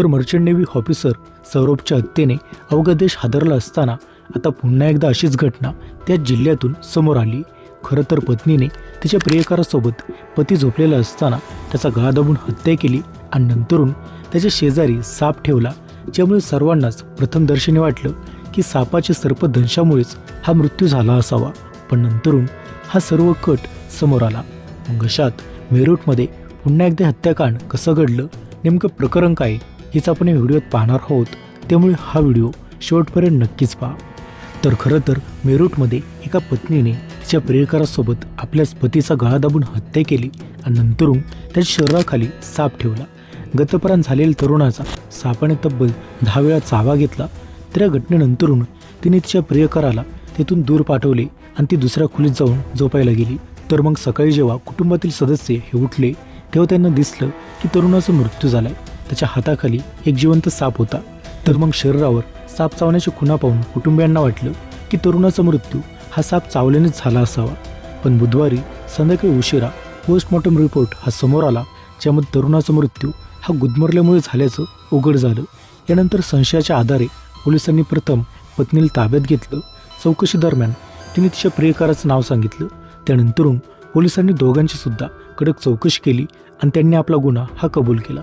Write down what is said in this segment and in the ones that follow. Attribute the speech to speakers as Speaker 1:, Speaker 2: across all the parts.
Speaker 1: तर merchant navy officer सौरभच्या हत्येने अवघा देश हादरला असताना आता पुन्हा एकदा अशीच घटना त्या जिल्ह्यातून समोर आली. खरं तर पत्नीने तिच्या प्रियकारासोबत पती झोपलेला असताना त्याचा गळा दाबून हत्या केली आणि नंतरून त्याच्या शेजारी साप ठेवला. ज्यामुळे सर्वांनाच प्रथमदर्शनी वाटलं की सापाच्या सर्पदंशामुळेच हा मृत्यू झाला असावा. पण नंतरून हा सर्व कट समोर आला. मग अशात मेरूटमध्ये पुन्हा एकदा हत्याकांड कसं घडलं? नेमकं प्रकरण काय? हीच आपण या व्हिडिओत पाहणार आहोत. त्यामुळे हा व्हिडिओ शेवटपर्यंत नक्कीच पहा. तर खरं तर मेरूटमध्ये एका पत्नीने तिच्या प्रियकरासोबत आपल्याच पतीचा गळा दाबून हत्या केली आणि नंतरून त्याच्या शरीराखाली साप ठेवला. गतपरान झालेल्या तरुणाचा सापाने तब्बल दहा वेळा चावा घेतला. तर या घटनेनंतरून तिने तिच्या प्रियकराला तेथून दूर पाठवले आणि ती दुसऱ्या खोलीत जाऊन झोपायला गेली. तर मग सकाळी जेव्हा कुटुंबातील सदस्य हे उठले तेव्हा त्यांना दिसलं की तरुणाचा मृत्यू झालाय. त्याच्या हाताखाली एक जिवंत साप होता. तर मग शरीरावर साप चावण्याची खुणा पाहून कुटुंबियांना वाटलं की तरुणाचा मृत्यू हा साप चावल्यानेच झाला असावा. पण बुधवारी संध्याकाळी उशिरा पोस्टमॉर्टम रिपोर्ट हा समोर आला ज्यामध्ये तरुणाचा मृत्यू हा गुदमरल्यामुळे झाल्याचं उघड झालं. यानंतर संशयाच्या आधारे पोलिसांनी प्रथम पत्नीला ताब्यात घेतलं. चौकशी दरम्यान तिने तिच्या प्रियकाराचं नाव सांगितलं. त्यानंतरून पोलिसांनी दोघांची सुद्धा कडक चौकशी केली आणि त्यांनी आपला गुन्हा हा कबूल केला.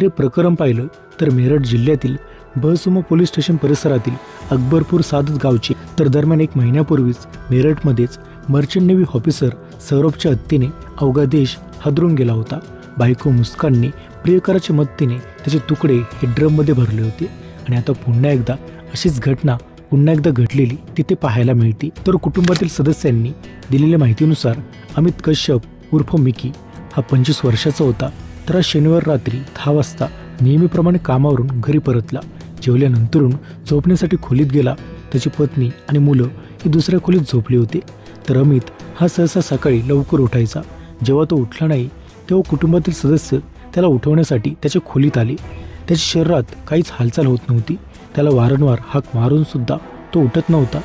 Speaker 1: हे प्रकरण पाहिलं तर मेरठ जिल्ह्यातील बहसुम पोलीस स्टेशन परिसरातील अकबरपूर सादत गावचे तर दरम्यान एक महिन्यापूर्वीच मेरठमध्येच मर्चंट नेव्ही ऑफिसर सौरभच्या हत्येने अवघा देश हादरून गेला होता. बायको मुस्कानने प्रियकराच्या मदतीने त्याचे तुकडे हे ड्रममध्ये भरले होते आणि आता पुन्हा एकदा अशीच घटना पुन्हा एकदा घडलेली तिथे पाहायला मिळते. तर कुटुंबातील सदस्यांनी दिलेल्या माहितीनुसार अमित कश्यप उर्फ मिकी हा पंचवीस वर्षाचा होता. तर शनिवार रात्री दहा वाजता नेहमीप्रमाणे कामावरून घरी परतला. जेवल्यानंतरून झोपण्यासाठी खोलीत गेला. त्याची पत्नी आणि मुलं ही दुसऱ्या खोलीत झोपली होती. तर अमित हा सहसा सकाळी लवकर उठायचा. जेव्हा तो उठला नाही तेव्हा कुटुंबातील सदस्य त्याला उठवण्यासाठी त्याच्या खोलीत आले. त्याच्या शरीरात काहीच हालचाल होत नव्हती. त्याला वारंवार हाक मारून सुद्धा तो उठत नव्हता.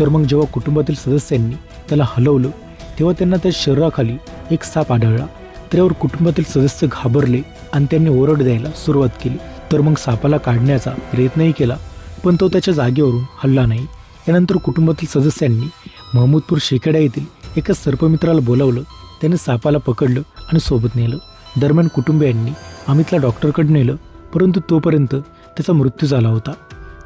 Speaker 1: तर मग जेव्हा कुटुंबातील सदस्यांनी त्याला हलवलं तेव्हा त्यांना त्या शरीराखाली एक साप आढळला. त्यावर कुटुंबातील सदस्य घाबरले आणि त्यांनी ओरड द्यायला सुरुवात केली. तर मग सापाला काढण्याचा प्रयत्नही केला पण तो त्याच्या जागेवरून हल्ला नाही. यानंतर कुटुंबातील सदस्यांनी महमूदपूर शेखेडा येथील एका सर्पमित्राला बोलावलं. त्याने सापाला पकडलं आणि सोबत नेलं. दरम्यान कुटुंबियांनी अमितला डॉक्टरकडे नेलं परंतु तोपर्यंत त्याचा मृत्यू झाला होता.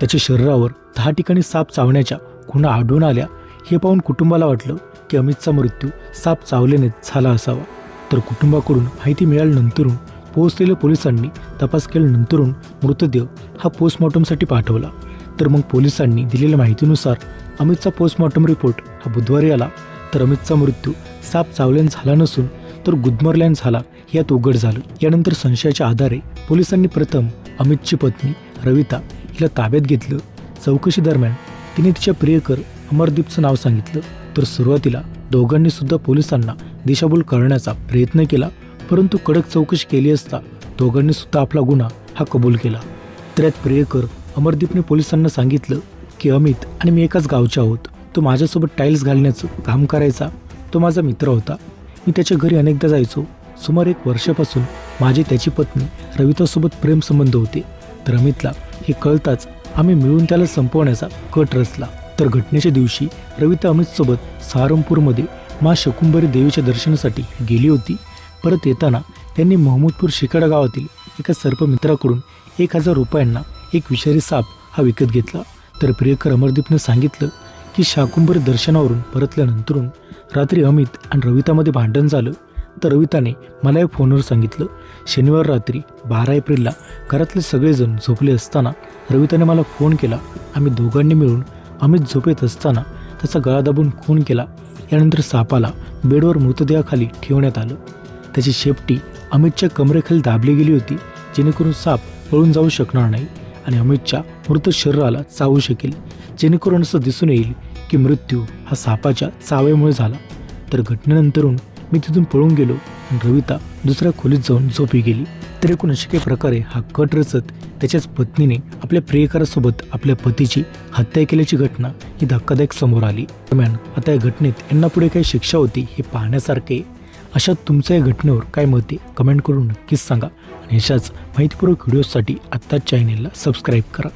Speaker 1: त्याच्या शरीरावर दहा ठिकाणी साप चावण्याच्या खुणा आढळून आल्या. हे पाहून कुटुंबाला वाटलं की अमितचा मृत्यू साप चावल्याने झाला असावा. तर कुटुंबाकडून माहिती मिळाल्यानंतरून पोहोचलेल्या पोलिसांनी तपास केल्यानंतरून मृतदेह हा पोस्टमॉर्टमसाठी पाठवला. तर मग पोलिसांनी दिलेल्या माहितीनुसार अमितचा पोस्टमॉर्टम रिपोर्ट हा बुधवारी आला. तर अमितचा मृत्यू साप चावल्याने झाला नसून तर गुदमरल्याने झाला यात उघड झालं. यानंतर संशयाच्या आधारे पोलिसांनी प्रथम अमितची पत्नी रविता हिला ताब्यात घेतलं. चौकशी दरम्यान तिने तिच्या प्रियकर अमरदीपचं नाव सांगितलं. तर सुरुवातीला दोघांनी सुद्धा पोलिसांना दिशाभूल करण्याचा प्रयत्न केला परंतु कडक चौकशी केली असता दोघांनी सुद्धा आपला गुन्हा हा कबूल केला. तर यात प्रियकर अमरदीपने पोलिसांना सांगितलं की अमित आणि मी एकाच गावचे आहोत. तो माझ्यासोबत टाईल्स घालण्याचं काम करायचा. तो माझा मित्र होता. मी त्याच्या घरी अनेकदा जायचो. सुमारे एक वर्षापासून माझी त्याची पत्नी रवितासोबत प्रेमसंबंध होते. तर अमितला हे कळताच आम्ही मिळून त्याला संपवण्याचा कट रचला. तर घटनेच्या दिवशी रविता अमितसोबत सहारनपूरमध्ये मा शकुंभरी देवीच्या दर्शनासाठी गेली होती. परत येताना त्यांनी महमूदपूर शिकाडा गावातील एका सर्पमित्राकडून एक हजार रुपयांना एक विषारी साप हा विकत घेतला. तर प्रियकर अमरदीपने सांगितलं की शाकुंभरी दर्शनावरून परतल्यानंतरून रात्री अमित आणि रवितामध्ये भांडण झालं. तर रविताने मला या फोनवर सांगितलं शनिवार रात्री बारा एप्रिलला घरातले सगळेजण झोपले असताना रविताने मला फोन केला. आम्ही दोघांनी मिळून अमित झोपेत असताना त्याचा गळा दाबून खून केला. यानंतर सापाला बेडवर मृतदेहाखाली ठेवण्यात आलं. त्याची शेपटी अमितच्या कमरेखाली दाबली गेली होती जेणेकरून साप पळून जाऊ शकणार नाही आणि अमितच्या मृत शरीराला चावू शकेल. जेणेकरून असं दिसून येईल की मृत्यू हा सापाच्या चावेमुळे झाला. तर घटनेनंतरून मी तिथून पळून गेलो रविता दुसऱ्या खोलीत जाऊन झोपी गेली. तर एकूण अशा काही प्रकारे हा कट रचत त्याच्याच पत्नीने आपल्या प्रियकरासोबत आपल्या पतीची हत्या केल्याची घटना ही धक्कादायक समोर आली. दरम्यान आता या घटनेत यांना पुढे काही शिक्षा होती हे पाहण्यासारखे. अशा तुमच्या या घटनेवर काय मत आहे? कमेंट करून नक्कीच सांगा. आणि अशाच माहितीपूर्वक व्हिडिओसाठी आत्ताच चॅनेलला सबस्क्राईब करा.